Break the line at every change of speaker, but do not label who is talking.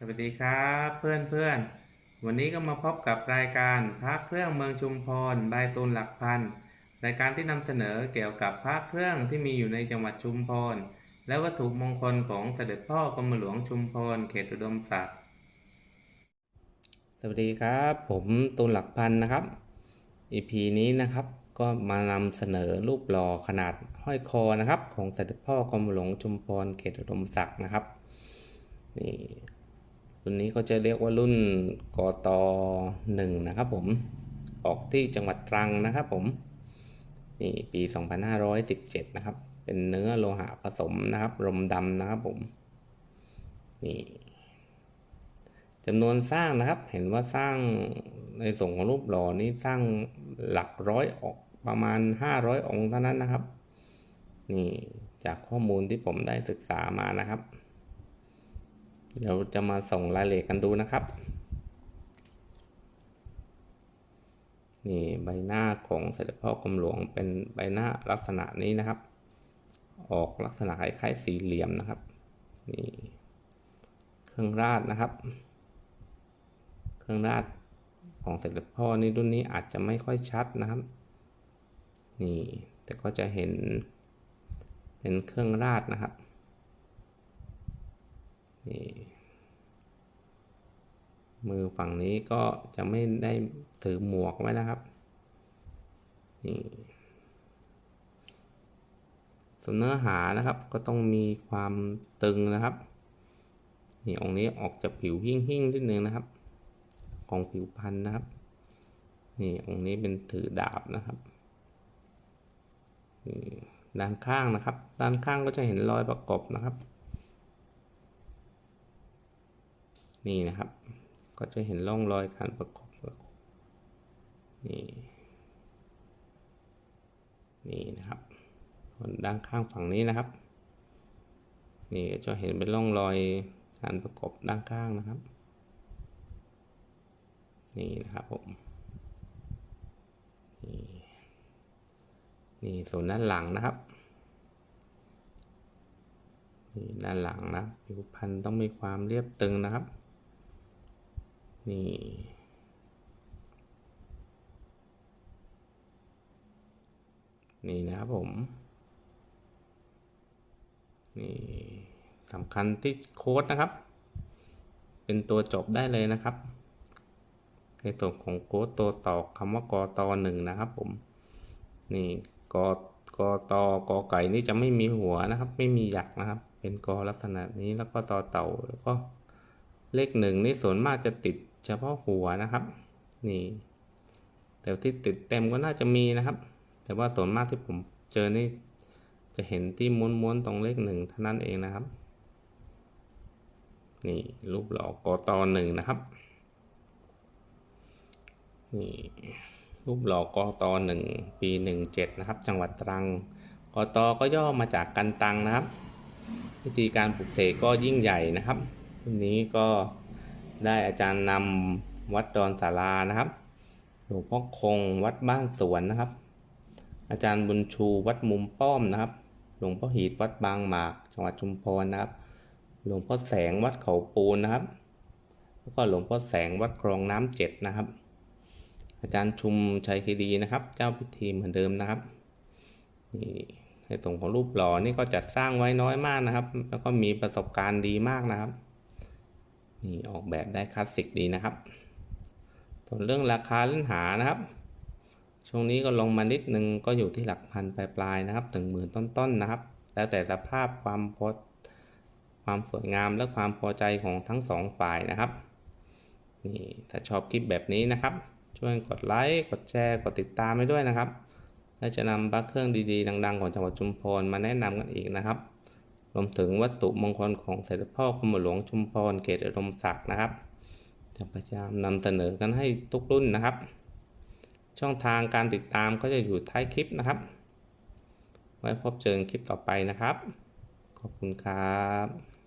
สวัสดีครับเพื่อนเพื่อนวันนี้ก็มาพบกับรายการพระเครื่องเมืองชุมพรใบตูนหลักพันรายการที่นำเสนอเกี่ยวกับพระเครื่องที่มีอยู่ในจังหวัดชุมพรและวัตถุมงคลของเสด็จพ่อกรมหลวงชุมพรเขตอุดมศักดิ์สวัสดีครับ ผมตูนหลักพันนะครับ EP นี้นะครับก็มานำเสนอรูปหล่อขนาดห้อยคอนะครับ ของเสด็จพ่อกรมหลวงชุมพรเขตอุดมศักดิ์นะครับนี่ รุ่นนี้ก็จะเรียกว่ารุ่นกตหนึ่งนะครับผมออกที่จังหวัดตรังนะครับผมนี่ปี 2517 นะครับ เป็นเนื้อโลหะผสมนะครับ รมดำนะครับผมนี่จำนวนสร้างนะครับ เห็นว่าสร้างในส่วนของรูปหล่อนี้สร้างหลักร้อยออกประมาณ 500 องค์เท่านั้นนะครับ นี่จากข้อมูลที่ผมได้ศึกษามานะครับ เดี๋ยวจะมาส่งรายละเอียดกันดูนะครับ นี่ใบหน้าของเสด็จพ่อกรมหลวงเป็นใบหน้าลักษณะนี้นะครับ ออกลักษณะคล้ายๆสี่เหลี่ยมนะครับนี่เครื่องราดนะครับ เครื่องราดของเสด็จพ่อนี่รุ่นนี้อาจจะไม่ค่อยชัดนะครับ นี่แต่ก็จะเห็นเป็นเครื่องราดนะครับนี่ มือฝั่งนี้ก็จะไม่ได้ถือหมวกไว้นะครับนี่ส่วนเนื้อหานะครับ ก็ต้องมีความตึงนะครับนี่องค์นี้ออกจากผิวหิ่งหิ่งนิดนึงนะครับ ของผิวพันธุ์นะครับนี่องค์นี้เป็นถือดาบนะครับด้านข้างนะครับ ด้านข้างก็จะเห็นรอยประกบนะครับ นี่นะครับ ก็จะเห็นร่องรอยการประกอบนี่นี่นะครับส่วนด้านข้างฝั่งนี้นะครับ นี่จะเห็นเป็นร่องรอยการประกอบด้านข้างนะครับ นี่นะครับผมนี่นี่ส่วนด้านหลังนะครับนี่ด้านหลังนะผิวพันธุ์ต้องมีความเรียบตึงนะครับ นี่ นี่นะครับผม นี่สำคัญที่โค้ดนะครับ เป็นตัวจบได้เลยนะครับ ในส่วนของโค้ดตัวต่อคำว่ากอตอหนึ่งนะครับผม นี่กอกอตอกไก่นี่จะไม่มีหัวนะครับ ไม่มีหยักนะครับ เป็นกอลักษณะนี้แล้วก็ต่อเต่าแล้วก็ เลขหนึ่งนี่ส่วนมากจะติดเฉพาะหัวนะครับ นี่ แต่ที่ติดเต็มก็น่าจะมีนะครับ แต่ว่าส่วนมากที่ผมเจอนี่จะเห็นที่ม้วนๆตรงเลขหนึ่งเท่านั้นเองนะครับ นี่รูปหล่อกตหนึ่งนะครับ นี่รูปหล่อกตหนึ่งปีหนึ่งเจ็ดนะครับ จังหวัดตรังกตก็ย่อมาจากกันตังนะครับ วิธีการปลุกเสกก็ยิ่งใหญ่นะครับ วันนี้ก็ได้อาจารย์นำวัดดอนสารานะครับ หลวงพ่อคงวัดบ้านสวนนะครับ อาจารย์บุญชูวัดมุมป้อมนะครับ หลวงพ่อหีดวัดบางหมากจังหวัดชุมพรนะครับ หลวงพ่อแสงวัดเขาปูนนะครับ แล้วก็หลวงพ่อแสงวัดคลองน้ำเจ็ดนะครับ อาจารย์ชุมชัยคีดีนะครับ เจ้าพิธีเหมือนเดิมนะครับนี่ในส่วนของรูปหล่อนี่ก็จัดสร้างไว้น้อยมากนะครับ แล้วก็มีประสบการณ์ดีมากนะครับ นี่ออกแบบได้คลาสสิกดีนะครับส่วนเรื่องราคาเล่นหานะครับ ช่วงนี้ก็ลงมานิดนึงก็อยู่ที่หลักพันปลายๆนะครับถึงหมื่นต้นๆนะครับ แล้วแต่สภาพความพอความสวยงามและความพอใจของทั้งสองฝ่ายนะครับนี่ถ้าชอบคลิปแบบนี้นะครับ ช่วยกดไลค์กดแชร์กดติดตามไปด้วยนะครับและจะนำบัคเครื่องดีๆ ดัง ๆ ของจังหวัดชุมพรมาแนะนำกันอีกนะครับ รวมถึงวัตถุมงคลของเสด็จพ่อพมหลวงชุมพรเกตอดมศักดิ์นะครับ จะพยายามนำเสนอกันให้ทุกรุ่นนะครับ ช่องทางการติดตามก็จะอยู่ท้ายคลิปนะครับ ไว้พบเจอคลิปต่อไปนะครับ ขอบคุณครับ